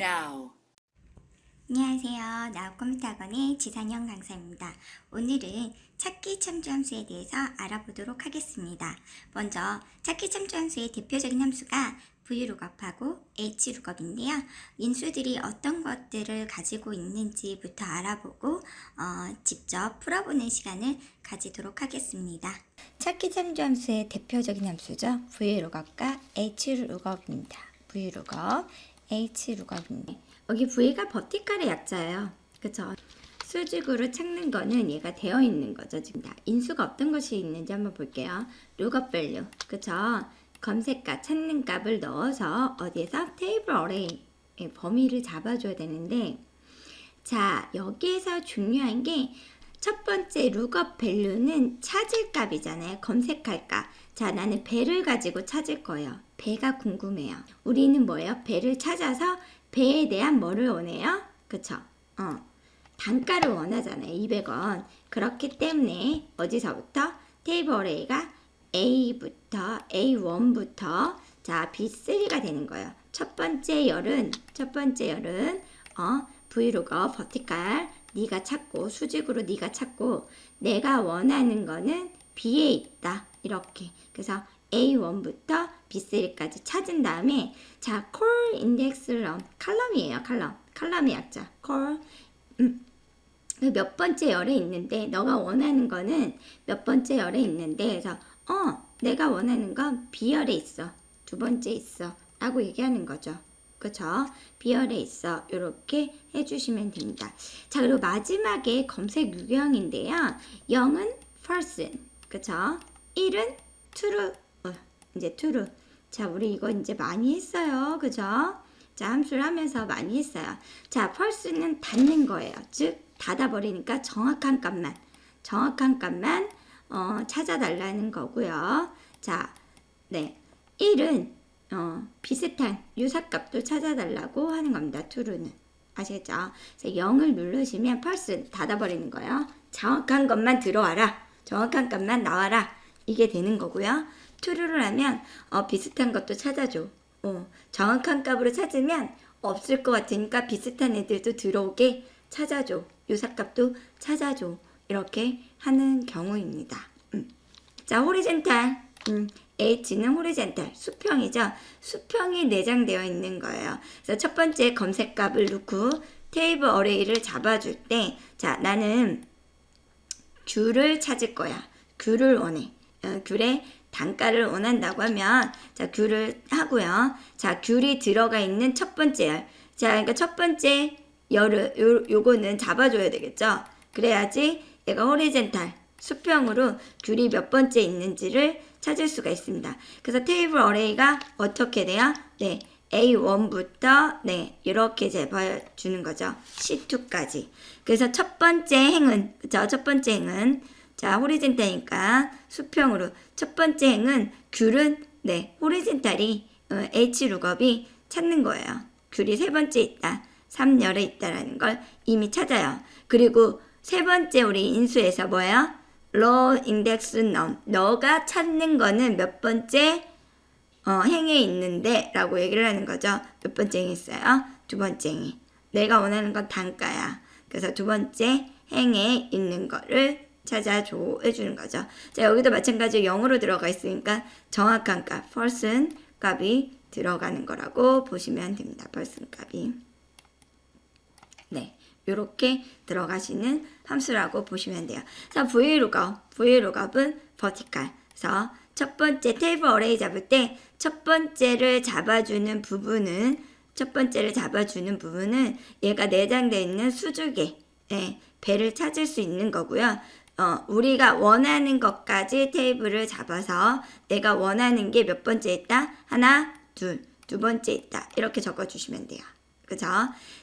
now. 안녕하세요. 나우 컴퓨터 학원의 지산영 강사입니다. 오늘은 찾기 참조 함수에 대해서 알아보도록 하겠습니다. 먼저 찾기 참조 함수의 대표적인 함수가 VLOOKUP하고 HLOOKUP인데요. 인수들이 어떤 것들을 가지고 있는지부터 알아보고 어, 직접 풀어보는 시간을 가지도록 하겠습니다. 찾기 참조 함수의 대표적인 함수죠. VLOOKUP과 HLOOKUP입니다. VLOOKUP, HLOOKUP인데 여기 V가 버티칼의 약자예요. 그쵸? 수직으로 찾는 거는 얘가 되어 있는 거죠. 지금 다 인수가 어떤 것이 있는지 한번 볼게요. lookup value. 그쵸? 검색값, 찾는 값을 넣어서 어디에서 테이블 어레이 범위를 잡아줘야 되는데 자, 여기에서 중요한 게 첫 번째 lookup value는 찾을 값이잖아요. 검색할 값. 자, 나는 배를 가지고 찾을 거예요. 배가 궁금해요. 우리는 뭐예요? 배를 찾아서 배에 대한 뭐를 원해요? 그쵸? 어. 단가를 원하잖아요. 200원. 그렇기 때문에 어디서부터? 테이블 어레이가 A부터 A1부터 자 B3가 되는 거예요. 첫 번째 열은 첫 번째 열은 어 브이로그 버티칼 네가 찾고 수직으로 네가 찾고 내가 원하는 거는 B에 있다 이렇게 그래서 A1부터 B3까지 찾은 다음에 자 콜 인덱스를 넣은 칼럼이에요 칼럼. 칼럼의 약자. 콜 음. 그몇 번째 열에 있는데 너가 원하는 거는 몇 번째 열에 있는데 그래서 어 내가 원하는 건 B열에 있어. 두 번째 있어. 라고 얘기하는 거죠. 그쵸? B열에 있어. 이렇게 해주시면 됩니다. 자 그리고 마지막에 검색 유형인데요. 0은 false 그쵸? 1은 true. 어, 이제 true 자 우리 이거 이제 많이 했어요 그죠 자 함수를 하면서 많이 했어요 자 false는 닫는 거예요 즉 닫아버리니까 정확한 값만 정확한 값만 어, 찾아달라는 거고요. 자, 네. 1은 어, 비슷한 유사값도 찾아달라고 하는 겁니다. true는. 아시겠죠? 그래서 0을 누르시면 펄스 닫아버리는 거예요. 정확한 것만 들어와라. 정확한 값만 나와라. 이게 되는 거고요. True를 하면 어, 비슷한 것도 찾아줘. 어, 정확한 값으로 찾으면 없을 것 같으니까 비슷한 애들도 들어오게 찾아줘. 유사값도 찾아줘. 이렇게 하는 경우입니다. 음. 자, 호리젠탈. 음, H는 호리젠탈, 수평이죠. 수평이 내장되어 있는 거예요. 그래서 첫 번째 검색값을 넣고 테이블 어레이를 잡아줄 때, 자, 나는 귤을 찾을 거야. 귤을 원해. 어, 귤의 단가를 원한다고 하면, 자, 귤을 하고요. 자, 귤이 들어가 있는 첫 번째 열. 자, 그러니까 첫 번째 열을, 요, 요거는 잡아줘야 되겠죠? 그래야지 얘가 호리젠탈 수평으로 귤이 몇 번째 있는지를 찾을 수가 있습니다. 그래서 테이블 어레이가 어떻게 돼요? 네, A1부터 네 이렇게 잡아주는 거죠. C2까지. 그래서 첫 번째 행은 그죠? 첫 번째 행은 자 호리젠탈이니까 수평으로 첫 번째 행은 귤은 네 호리젠탈이 어, H 룩업이 찾는 거예요. 귤이 세 번째 있다. 3열에 있다라는 걸 이미 찾아요. 그리고 세 번째 우리 인수에서 뭐예요? low index num. 너가 찾는 거는 몇 번째 어, 행에 있는데 라고 얘기를 하는 거죠. 몇 번째 행에 있어요? 두 번째 행에. 내가 원하는 건 단가야. 그래서 두 번째 행에 있는 거를 찾아줘 해주는 거죠. 자 여기도 마찬가지로 0으로 들어가 있으니까 정확한 값, false 값이 들어가는 거라고 보시면 됩니다. false 값이. 네. 이렇게 들어가시는 함수라고 보시면 돼요. 자, VLOOKUP. VLOOKUP은 vertical. 그래서 첫 번째 테이블 어레이 잡을 때 첫 번째를 잡아주는 부분은 첫 번째를 잡아주는 부분은 얘가 내장되어 있는 수직에 예, 배를 찾을 수 있는 거고요. 어, 우리가 원하는 것까지 테이블을 잡아서 내가 원하는 게 몇 번째 있다? 하나, 둘, 두 번째 있다. 이렇게 적어주시면 돼요. 그죠?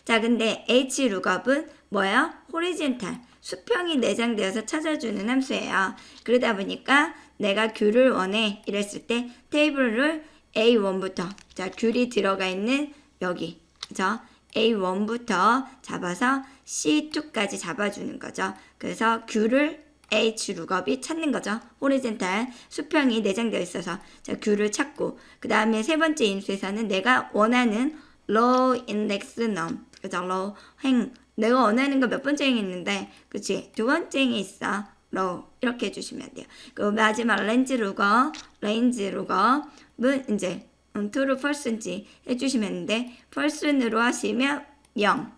자, 근데 H 룩업은 뭐예요? 호리젠탈. 수평이 내장되어서 찾아주는 함수예요. 그러다 보니까 내가 귤을 원해 이랬을 때 테이블을 A1부터 자, 귤이 들어가 있는 여기. 그죠? A1부터 잡아서 C2까지 잡아주는 거죠. 그래서 귤을 H 룩업이 찾는 거죠. 호리젠탈 수평이 내장되어 있어서 자 귤을 찾고 그 다음에 세 번째 인수에서는 내가 원하는 low index num. 그죠? low 행. 내가 원하는 거 몇 번째 행이 있는데, 그치? 두 번째 행이 있어. low. 이렇게 해주시면 돼요. 그 마지막 렌즈 루거, 레인즈 루거는 이제 음, true, false인지 해주시면 되는데, false로 하시면 0.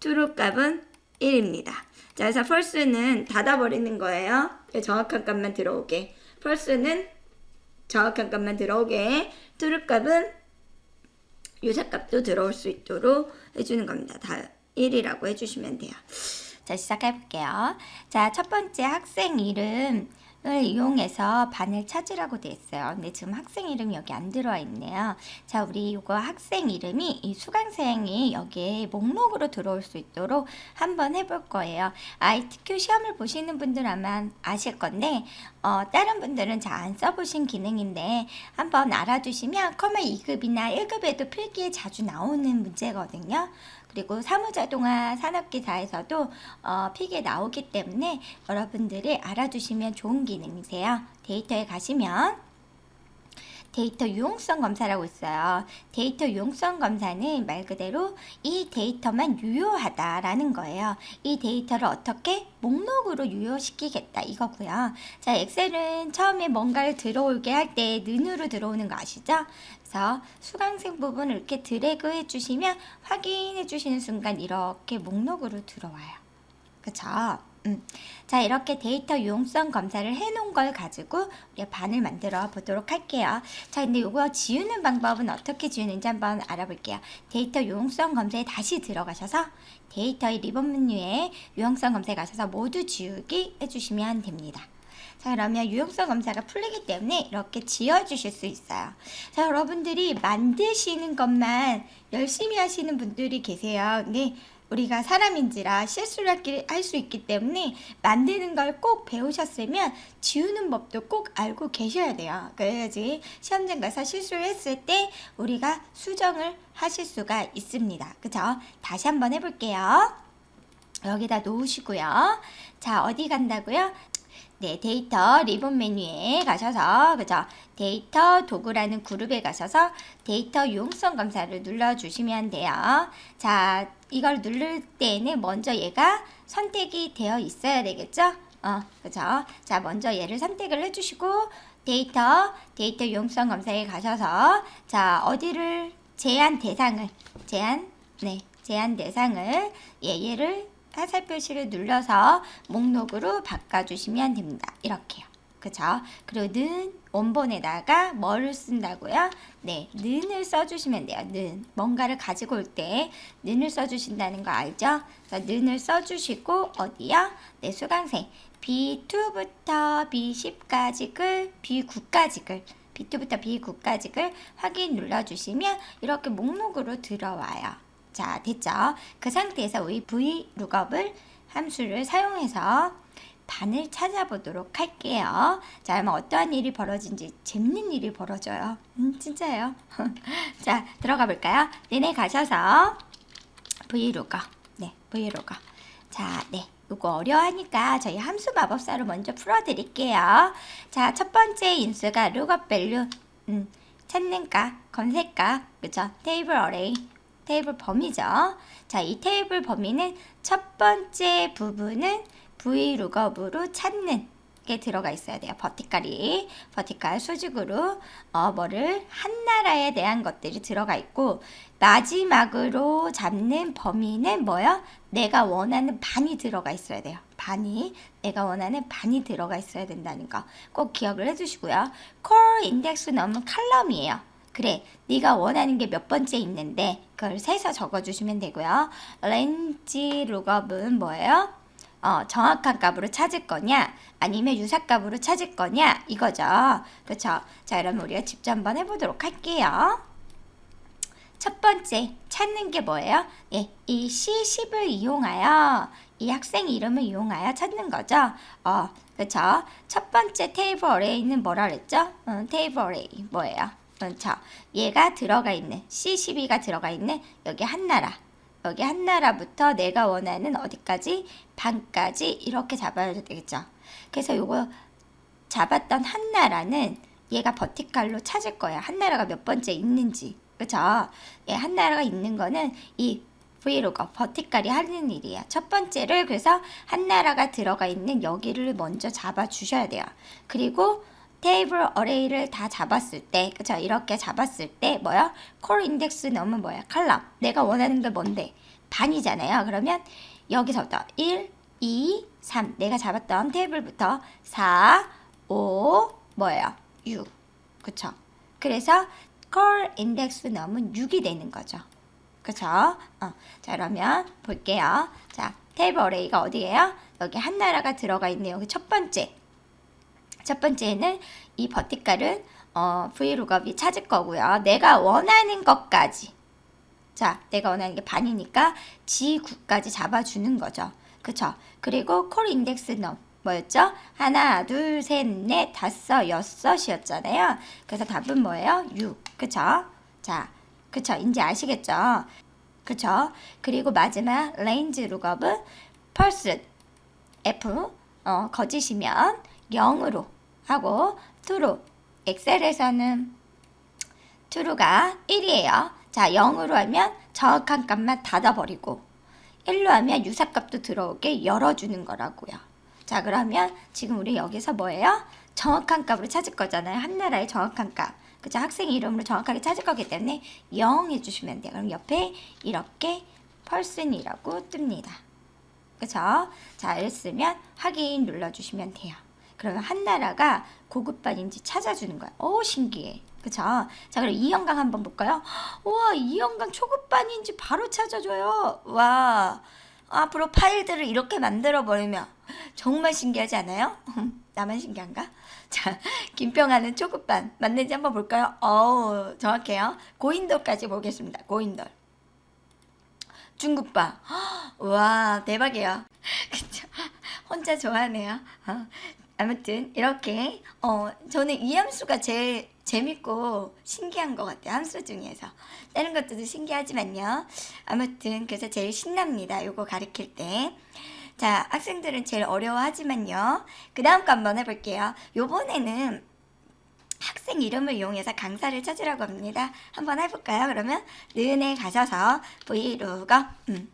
True 값은 1입니다. 자, 그래서 false는 닫아버리는 거예요. 정확한 값만 들어오게. false는 정확한 값만 들어오게. true 값은 유사 값도 들어올 수 있도록 해주는 겁니다. 다 1이라고 해주시면 돼요. 자, 시작해볼게요. 자, 첫 번째 학생 이름을 이용해서 반을 찾으라고 돼 있어요. 근데 지금 학생 이름이 여기 안 들어와 있네요. 자, 우리 이거 학생 이름이 이 수강생이 여기에 목록으로 들어올 수 있도록 한번 해볼 거예요. ITQ 시험을 보시는 분들 아마 아실 건데, 어, 다른 분들은 잘 안 써보신 기능인데, 한번 알아두시면 커머 2급이나 1급에도 필기에 자주 나오는 문제거든요. 그리고 사무자동화 산업기사에서도 어, 필기에 나오기 때문에 여러분들이 알아두시면 좋은 기능이세요. 데이터에 가시면 데이터 유용성 검사라고 있어요. 데이터 유용성 검사는 말 그대로 이 데이터만 유효하다라는 거예요. 이 데이터를 어떻게 목록으로 유효시키겠다 이거고요. 자, 엑셀은 처음에 뭔가를 들어오게 할때 는으로 들어오는 거 아시죠? 그래서 수강생 부분을 이렇게 드래그 해주시면 확인해 주시는 순간 이렇게 목록으로 들어와요. 그쵸? 음. 자, 이렇게 데이터 유용성 검사를 해놓은 걸 가지고 우리가 반을 만들어 보도록 할게요. 자, 근데 이거 지우는 방법은 어떻게 지우는지 한번 알아볼게요. 데이터 유용성 검사에 다시 들어가셔서 데이터의 리본 메뉴에 유용성 검사에 가셔서 모두 지우기 해주시면 됩니다. 자, 그러면 유용성 검사가 풀리기 때문에 이렇게 지워주실 수 있어요. 자, 여러분들이 만드시는 것만 열심히 하시는 분들이 계세요. 근데 우리가 사람인지라 실수를 할 수 있기 때문에 만드는 걸 꼭 배우셨으면 지우는 법도 꼭 알고 계셔야 돼요. 그래야지 시험장 가서 실수를 했을 때 우리가 수정을 하실 수가 있습니다. 그죠? 다시 한번 해볼게요. 여기다 놓으시고요. 자, 어디 간다고요? 네, 데이터 리본 메뉴에 가셔서 그죠? 데이터 도구라는 그룹에 가셔서 데이터 유용성 검사를 눌러 주시면 돼요. 자, 이걸 누를 때에는 먼저 얘가 선택이 되어 있어야 되겠죠? 어, 그죠? 자, 먼저 얘를 선택을 해주시고 데이터, 데이터 유용성 검사에 가셔서 자, 어디를 제한 대상을 제한, 네, 제한 대상을 예, 얘를 화살 표시를 눌러서 목록으로 바꿔주시면 됩니다. 이렇게요. 그죠? 그리고 는 원본에다가 뭐를 쓴다고요? 네, 는을 써주시면 돼요. 는 뭔가를 가지고 올 때 는을 써주신다는 거 알죠? 그래서 는을 써주시고 어디요? 네, 수강생 B2부터 B10까지 글, B9까지 글 B2부터 B9까지 글 확인 눌러주시면 이렇게 목록으로 들어와요. 자, 됐죠? 그 상태에서 우리 vlookup을 함수를 사용해서 반을 찾아보도록 할게요. 자, 그러면 어떠한 일이 벌어진지 재밌는 일이 벌어져요. 음, 진짜예요. 자, 들어가 볼까요? 내내 가셔서 vlookup. 네, vlookup. 자, 네. 이거 어려워하니까 저희 함수 마법사로 먼저 풀어드릴게요. 자, 첫 번째 인수가 lookup value. 음, 찾는 값, 검색 값, 그죠? 테이블 어레이. 테이블 범위죠. 자, 이 테이블 범위는 첫 번째 부분은 vlookup으로 찾는 게 들어가 있어야 돼요. 버티컬이 버티컬 수직으로 어, 뭐를 한 나라에 대한 것들이 들어가 있고 마지막으로 잡는 범위는 뭐요? 내가 원하는 반이 들어가 있어야 돼요. 반이 내가 원하는 반이 들어가 있어야 된다는 거 꼭 기억을 해주시고요. core 인덱스 넘은 칼럼이에요. 그래, 네가 원하는 게 몇 번째 있는데 그걸 세서 적어주시면 되고요. 렌지 룩업은 뭐예요? 어, 정확한 값으로 찾을 거냐, 아니면 유사값으로 찾을 거냐, 이거죠. 그렇죠? 자, 그럼 우리가 직접 한번 해보도록 할게요. 첫 번째, 찾는 게 뭐예요? 예, 이 C10을 이용하여, 이 학생 이름을 이용하여 찾는 거죠. 어, 그렇죠? 첫 번째 테이블 어레이는 뭐라 그랬죠? 음, 테이블 어레이 뭐예요? 그렇죠. 얘가 들어가 있는 C12가 들어가 있는 여기 한 나라. 여기 한 나라부터 내가 원하는 어디까지 반까지 이렇게 잡아야 되겠죠. 그래서 요거 잡았던 한 나라는 얘가 버티칼로 찾을 거야. 한 나라가 몇 번째 있는지. 그쵸? 예, 한나라가 있는 거는 이 브이로그 버티컬이 하는 일이에요. 첫 번째를 그래서 한나라가 들어가 있는 여기를 먼저 잡아 주셔야 돼요. 그리고 테이블 어레이를 다 잡았을 때, 그쵸? 이렇게 잡았을 때, 뭐야? 콜 인덱스 넣으면 뭐야? 칼럼. 내가 원하는 게 뭔데? 반이잖아요. 그러면 여기서부터 1, 2, 3. 내가 잡았던 테이블부터 4, 5, 뭐예요? 6. 그쵸? 그래서 콜 인덱스 넣으면 6이 되는 거죠. 그쵸? 어. 자, 그러면 볼게요. 자, 테이블 어레이가 어디예요? 여기 한나라가 들어가 있네요. 여기 첫 번째. 첫 번째는 이 버티컬은 어, 브이로그업이 찾을 거고요. 내가 원하는 것까지. 자, 내가 원하는 게 반이니까 G9까지 잡아주는 거죠. 그쵸? 그리고 콜 인덱스 넘 뭐였죠? 하나, 둘, 셋, 넷, 다섯, 여섯이었잖아요. 그래서 답은 뭐예요? 6. 그쵸? 자, 그쵸? 이제 아시겠죠? 그쵸? 그리고 마지막 레인지 룩업은 펄스 F 어, 거짓이면 0으로 하고 true 엑셀에서는 true가 1이에요. 자, 0으로 하면 정확한 값만 닫아버리고 1로 하면 유사값도 들어오게 열어주는 거라고요. 자, 그러면 지금 우리 여기서 뭐예요? 정확한 값으로 찾을 거잖아요. 한 나라의 정확한 값. 그죠? 학생 이름으로 정확하게 찾을 거기 때문에 0 해주시면 돼요. 그럼 옆에 이렇게 person이라고 뜹니다. 그쵸? 자, 읽으면 확인 눌러주시면 돼요. 그러면 한 나라가 고급반인지 찾아주는 거야. 오, 신기해. 그쵸? 자, 그럼 이영강 한번 볼까요? 우와, 이영강 초급반인지 바로 찾아줘요. 와, 앞으로 파일들을 이렇게 만들어 버리면 정말 신기하지 않아요? 나만 신기한가? 자, 김평아는 초급반 맞는지 한번 볼까요? 어우, 정확해요. 고인돌까지 보겠습니다. 고인돌. 중국바. 와, 대박이에요. 그쵸? 혼자 좋아하네요. 어, 아무튼, 이렇게, 어, 저는 이 함수가 제일 재밌고 신기한 것 같아요. 함수 중에서. 다른 것들도 신기하지만요. 아무튼, 그래서 제일 신납니다. 요거 가르칠 때. 자, 학생들은 제일 어려워하지만요. 그 다음 거 한번 해볼게요. 요번에는 학생 이름을 이용해서 강사를 찾으라고 합니다. 한번 해볼까요? 그러면 는에 가셔서 브이로그 음.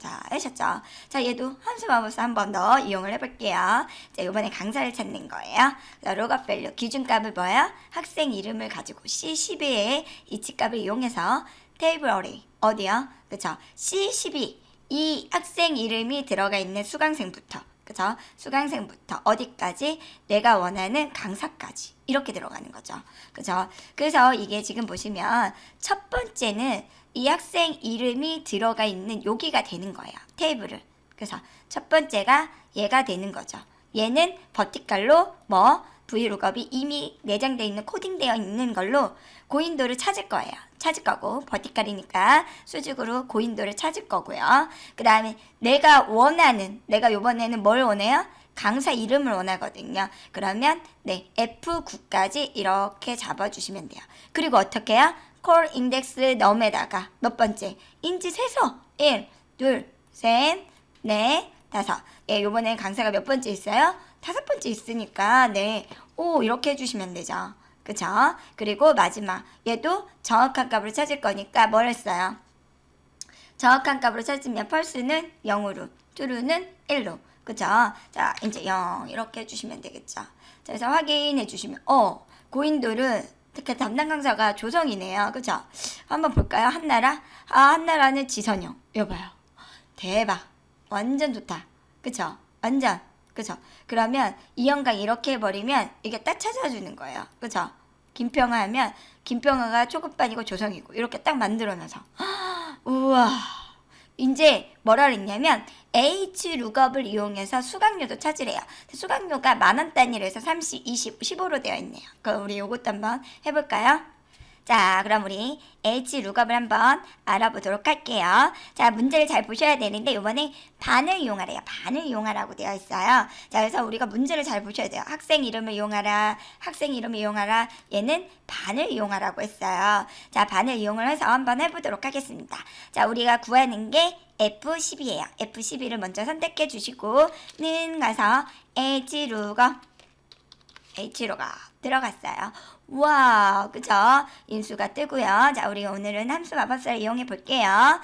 자, 하셨죠? 자, 얘도 함수 마법사 한 번 더 이용을 해볼게요. 자, 이번에 강사를 찾는 거예요. 자, 로가 밸류 기준값을 뭐야? 학생 이름을 가지고 C12의 이치값을 이용해서 테이블 어레이 어디요? 그쵸? C12 이 학생 이름이 들어가 있는 수강생부터 그죠? 수강생부터 어디까지 내가 원하는 강사까지 이렇게 들어가는 거죠. 그죠? 그래서 이게 지금 보시면 첫 번째는 이 학생 이름이 들어가 있는 여기가 되는 거예요. 테이블을. 그래서 첫 번째가 얘가 되는 거죠. 얘는 버티컬로 뭐 브이로그업이 이미 내장되어 있는 코딩되어 있는 걸로 고인도를 찾을 거예요. 찾을 거고 버티컬이니까 수직으로 고인도를 찾을 거고요. 그 다음에 내가 원하는 내가 요번에는 뭘 원해요? 강사 이름을 원하거든요. 그러면 네 F9까지 이렇게 잡아주시면 돼요. 그리고 어떻게 해요? 콜 인덱스 넘에다가 몇 번째 인지 세서 1, 2, 셋, 넷, 다섯. 예, 요번에 강사가 몇 번째 있어요? 다섯 번째 있으니까 네, 오 이렇게 해주시면 되죠. 그쵸? 그리고 마지막 얘도 정확한 값으로 찾을 거니까 뭘 했어요? 정확한 값으로 찾으면 펄스는 0으로, true는 1로. 그쵸? 자, 이제 0 이렇게 해주시면 되겠죠. 자, 그래서 확인해 주시면 어, 고인돌은 특히 담당 강사가 조성이네요. 그쵸? 한번 볼까요? 한나라? 아, 한나라는 지선영. 여봐요. 대박. 완전 좋다. 그쵸? 완전. 그쵸? 그러면 이영강 이렇게 해버리면 이게 딱 찾아주는 거예요. 그쵸? 김평아 하면 김평아가 초급반이고 조성이고 이렇게 딱 만들어놔서 우와 이제 뭐라 그랬냐면 H 룩업을 이용해서 수강료도 찾으래요. 수강료가 만 원 단위로 해서 30, 20, 15로 되어 있네요. 그럼 우리 요것도 한번 해볼까요? 자, 그럼 우리 H 룩업을 한번 알아보도록 할게요. 자, 문제를 잘 보셔야 되는데 이번에 반을 이용하래요. 반을 이용하라고 되어 있어요. 자, 그래서 우리가 문제를 잘 보셔야 돼요. 학생 이름을 이용하라, 학생 이름을 이용하라. 얘는 반을 이용하라고 했어요. 자, 반을 이용을 해서 한번 해 보도록 하겠습니다. 자, 우리가 구하는 게 F12예요. F12를 먼저 선택해 주시고 는 가서 H 룩업 H로가 들어갔어요. 우와, 그죠? 인수가 뜨고요. 자, 우리 오늘은 함수 마법사를 이용해 볼게요.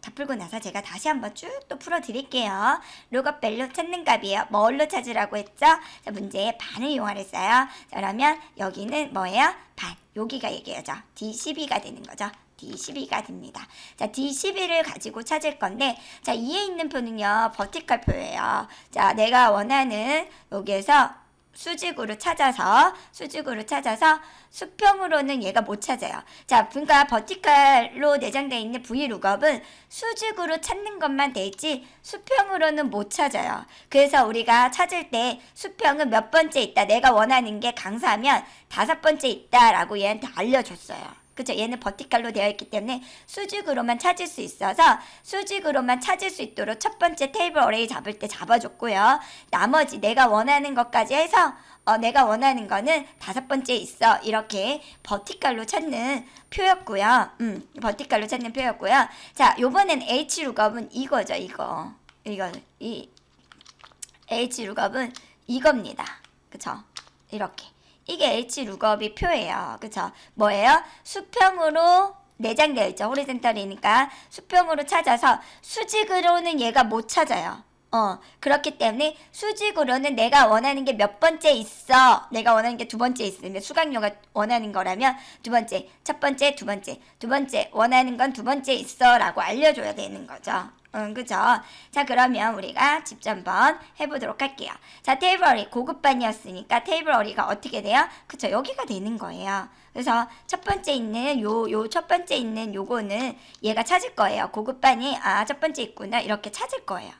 다 풀고 나서 제가 다시 한번 쭉 또 풀어 드릴게요. 룩업 밸류 찾는 값이에요. 뭘로 찾으라고 했죠? 자, 문제에 반을 이용하랬어요. 자, 그러면 여기는 뭐예요? 반. 여기가 얘기하죠. D12가 되는 거죠. D12가 됩니다. 자, D12를 가지고 찾을 건데, 자, 이에 있는 표는요, 버티컬 표예요. 자, 내가 원하는 여기에서 수직으로 찾아서 수직으로 찾아서 수평으로는 얘가 못 찾아요. 자, 그러니까 버티컬로 내장되어 있는 V룩업은 수직으로 찾는 것만 되지 수평으로는 못 찾아요. 그래서 우리가 찾을 때 수평은 몇 번째 있다. 내가 원하는 게 강사면 다섯 번째 있다라고 얘한테 알려줬어요. 그죠? 얘는 버티칼로 되어 있기 때문에 수직으로만 찾을 수 있어서 수직으로만 찾을 수 있도록 첫 번째 테이블 어레이 잡을 때 잡아줬고요. 나머지 내가 원하는 것까지 해서 어, 내가 원하는 거는 다섯 번째 있어. 이렇게 버티칼로 찾는 표였고요. 음, 버티칼로 찾는 표였고요. 자, 요번엔 H 룩업은 이거죠, 이거. 이거, 이 H 룩업은 이겁니다. 그쵸? 이렇게. 이게 H 룩업이 표예요. 그쵸? 뭐예요? 수평으로 내장되어 있죠. 호리젠털이니까 수평으로 찾아서 수직으로는 얘가 못 찾아요. 어, 그렇기 때문에 수직으로는 내가 원하는 게 몇 번째 있어. 내가 원하는 게 두 번째 있으면 수강료가 원하는 거라면 두 번째, 첫 번째, 두 번째, 두 번째 원하는 건 두 번째 있어 라고 알려줘야 되는 거죠. 응, 그죠? 자, 그러면 우리가 직접 한번 해보도록 할게요. 자, 테이블 어리 고급반이었으니까 테이블 어리가 어떻게 돼요? 그쵸, 여기가 되는 거예요. 그래서 첫 번째 있는 요, 요 첫 번째 있는 요거는 얘가 찾을 거예요. 고급반이, 아, 첫 번째 있구나. 이렇게 찾을 거예요.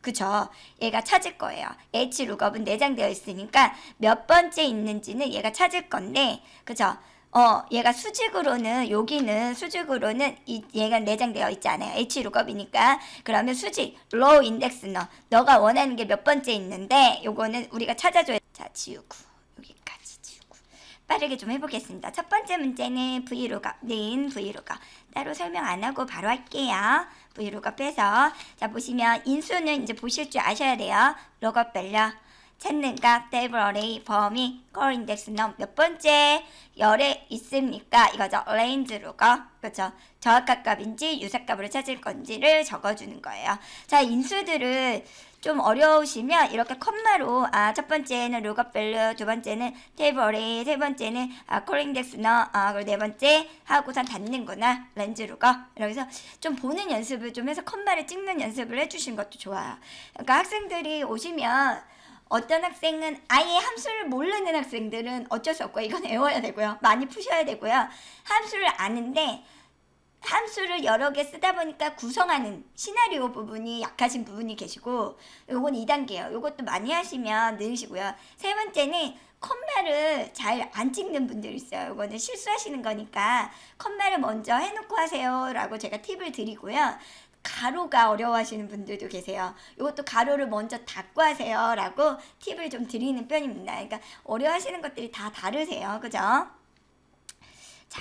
그죠? 얘가 찾을 거예요. H 룩업은 내장되어 있으니까 몇 번째 있는지는 얘가 찾을 건데, 그죠? 어, 얘가 수직으로는, 여기는 수직으로는 이, 얘가 내장되어 있잖아요. H 룩업이니까. 그러면 수직, 로우 인덱스 너. 너가 원하는 게 몇 번째 있는데, 요거는 우리가 찾아줘야, 자, 지우고. 빠르게 좀 해보겠습니다. 첫 번째 문제는 V룩업, 는 V룩업. 따로 설명 안 하고 바로 할게요. V룩업 빼서. 자, 보시면 인수는 이제 보실 줄 아셔야 돼요. 룩업 밸류. 찾는 값, 테이블 어레이, 범위, 컬 인덱스 넘 몇 번째 열에 있습니까? 이거죠. 레인지 룩업. 그렇죠. 정확한 값인지 유사 값으로 찾을 건지를 적어주는 거예요. 자, 인수들을 좀 어려우시면 이렇게 컴마로 아 첫 번째는 룩업 밸류 두 번째는 테이블 어레이 세 번째는 아 콜인덱스 너 아 그리고 네 번째 하고선 닫는구나 렌즈 이렇게 해서 좀 보는 연습을 좀 해서 컴마를 찍는 연습을 해주신 것도 좋아요 그러니까 학생들이 오시면 어떤 학생은 아예 함수를 모르는 학생들은 어쩔 수 없고 이건 외워야 되고요 많이 푸셔야 되고요 함수를 아는데 함수를 여러 개 쓰다 보니까 구성하는 시나리오 부분이 약하신 부분이 계시고 요건 2단계예요. 요것도 많이 하시면 느으시고요. 세 번째는 컴마를 잘 안 찍는 분들 있어요. 요거는 실수하시는 거니까 컴마를 먼저 해놓고 하세요라고 제가 팁을 드리고요. 가로가 어려워하시는 분들도 계세요. 이것도 가로를 먼저 닫고 하세요 라고 팁을 좀 드리는 편입니다. 그러니까 어려워하시는 것들이 다 다르세요. 그죠? 자,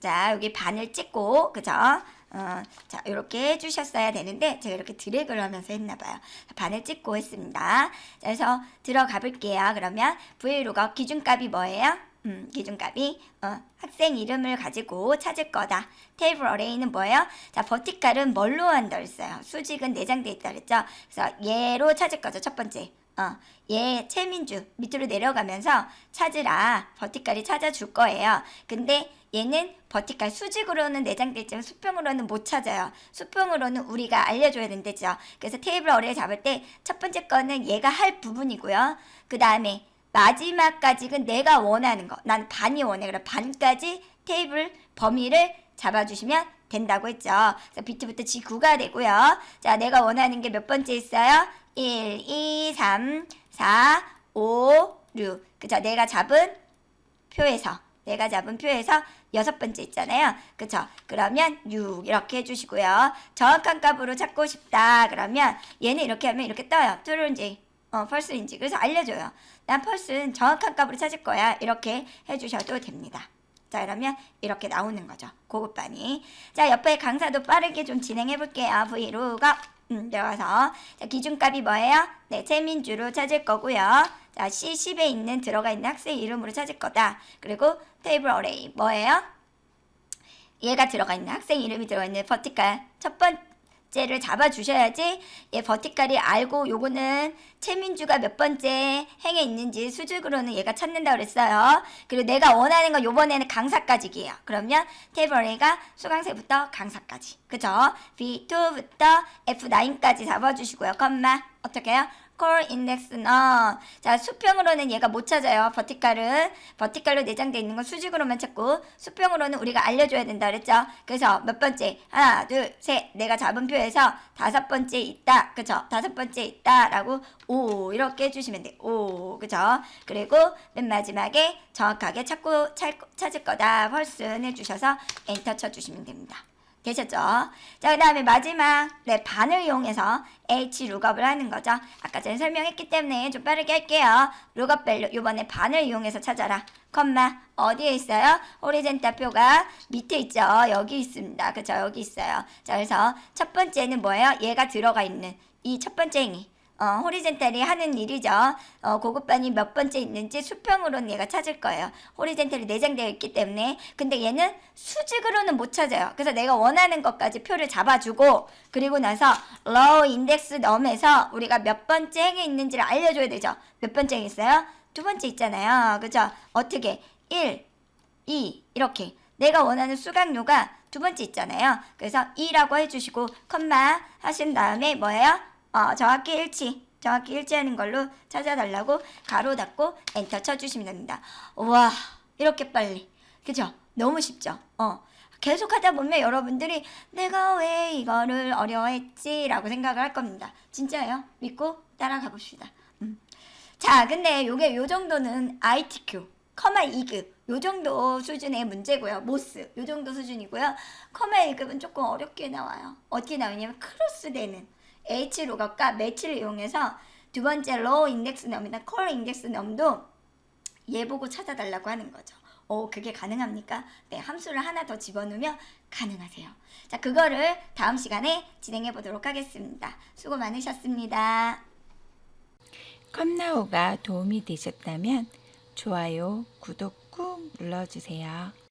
자, 여기 반을 찍고, 그죠? 어, 자, 이렇게 해주셨어야 되는데, 제가 이렇게 드래그를 하면서 했나봐요. 반을 찍고 했습니다. 자, 그래서 들어가 볼게요. 그러면 V로가 기준값이 뭐예요? 음, 기준값이 어, 학생 이름을 가지고 찾을 거다. 테이블 어레이는 뭐예요? 자, 버티칼은 뭘로 한다 그랬어요? 수직은 내장돼 있다 그랬죠? 그래서 얘로 찾을 거죠. 첫 번째. 어, 얘 최민주 밑으로 내려가면서 찾으라. 버티칼이 찾아줄 거예요. 근데 얘는 버티칼 수직으로는 내장돼 있지만 수평으로는 못 찾아요. 수평으로는 우리가 알려줘야 된대죠. 그래서 테이블 어레이 잡을 때 첫 번째 거는 얘가 할 부분이고요. 그 다음에 마지막까지 는 내가 원하는 거. 난 반이 원해. 그럼 반까지 테이블 범위를 잡아주시면 된다고 했죠. 그래서 비트부터 G9가 되고요. 자, 내가 원하는 게 몇 번째 있어요? 1, 2, 3, 4, 5, 6. 그죠? 내가 잡은 표에서 내가 잡은 표에서 여섯 번째 있잖아요. 그쵸? 그러면 6 이렇게 해주시고요. 정확한 값으로 찾고 싶다. 그러면 얘는 이렇게 하면 이렇게 떠요. 트루인지 어, 펄스인지. 그래서 알려줘요. 난 펄스는 정확한 값으로 찾을 거야. 이렇게 해주셔도 됩니다. 자, 그러면 이렇게 나오는 거죠. 고급반이. 자, 옆에 강사도 빠르게 좀 진행해 볼게요. 브이로그 음, 들어가서. 자, 기준값이 뭐예요? 네, 최민주로 찾을 거고요. 자, C10에 있는 들어가 있는 학생 이름으로 찾을 거다. 그리고 테이블 어레이 뭐예요? 얘가 들어가 있는 학생 이름이 들어가 있는 버티칼 첫 번째 를 잡아 주셔야지 얘 버티칼이 알고 요거는 최민주가 몇 번째 행에 있는지 수직으로는 얘가 찾는다 그랬어요. 그리고 내가 원하는 건 요번에는 강사까지기예요. 그러면 테이블 어레이가 수강생부터 강사까지. 그죠? B2부터 F9까지 잡아 주시고요. 컴마 어떻게 해요? 콜 인덱스 넌. 자, 수평으로는 얘가 못 찾아요. 버티칼은 버티칼로 내장돼 있는 건 수직으로만 찾고 수평으로는 우리가 알려줘야 된다 그랬죠. 그래서 몇 번째 하나, 둘, 셋 내가 잡은 표에서 다섯 번째 있다, 그죠? 다섯 번째 있다 라고 오 이렇게 해주시면 돼. 오, 그죠? 그리고 맨 마지막에 정확하게 찾고 찾, 찾을 거다 펄슨 해주셔서 엔터 쳐주시면 됩니다. 되셨죠? 자, 그 다음에 마지막, 네, 반을 이용해서 H 룩업을 하는 거죠. 아까 전에 설명했기 때문에 좀 빠르게 할게요. 룩업 밸류, 이번에 반을 이용해서 찾아라. 컴마, 어디에 있어요? 호리젠타 표가 밑에 있죠? 여기 있습니다. 그죠? 여기 있어요. 자, 그래서 첫 번째는 뭐예요? 얘가 들어가 있는 이 첫 번째 행위. 어, 호리젠탈이 하는 일이죠. 어, 고급반이 몇 번째 있는지 수평으로는 얘가 찾을 거예요. 호리젠탈이 내장되어 있기 때문에. 근데 얘는 수직으로는 못 찾아요. 그래서 내가 원하는 것까지 표를 잡아주고, 그리고 나서 low index 넘에서 우리가 몇 번째 행에 있는지를 알려줘야 되죠. 몇 번째 행에 있어요? 두 번째 있잖아요. 그죠? 어떻게? 1, 2, 이렇게. 내가 원하는 수강료가 두 번째 있잖아요. 그래서 2라고 해주시고, 컴마 하신 다음에 뭐예요? 어, 정확히 일치. 정확히 일치하는 걸로 찾아달라고 가로 닫고 엔터 쳐주시면 됩니다. 우와, 이렇게 빨리. 그죠? 너무 쉽죠? 어. 계속 하다 보면 여러분들이 내가 왜 이거를 어려워했지? 라고 생각을 할 겁니다. 진짜예요. 믿고 따라가 봅시다. 음. 자, 근데 요게 요 정도는 ITQ, 커마 2급, 요 정도 수준의 문제고요. 모스, 요 정도 수준이고요. 커마 1급은 조금 어렵게 나와요. 어떻게 나오냐면 크로스 되는 H 로각과 매치를 이용해서 두 번째 로우 인덱스 넘이나 컬 인덱스 넘도 얘 보고 찾아달라고 하는 거죠. 오, 그게 가능합니까? 네, 함수를 하나 더 집어넣으면 가능하세요. 자, 그거를 다음 시간에 진행해 보도록 하겠습니다. 수고 많으셨습니다. 컴나오가 도움이 되셨다면 좋아요, 구독 꾹 눌러주세요.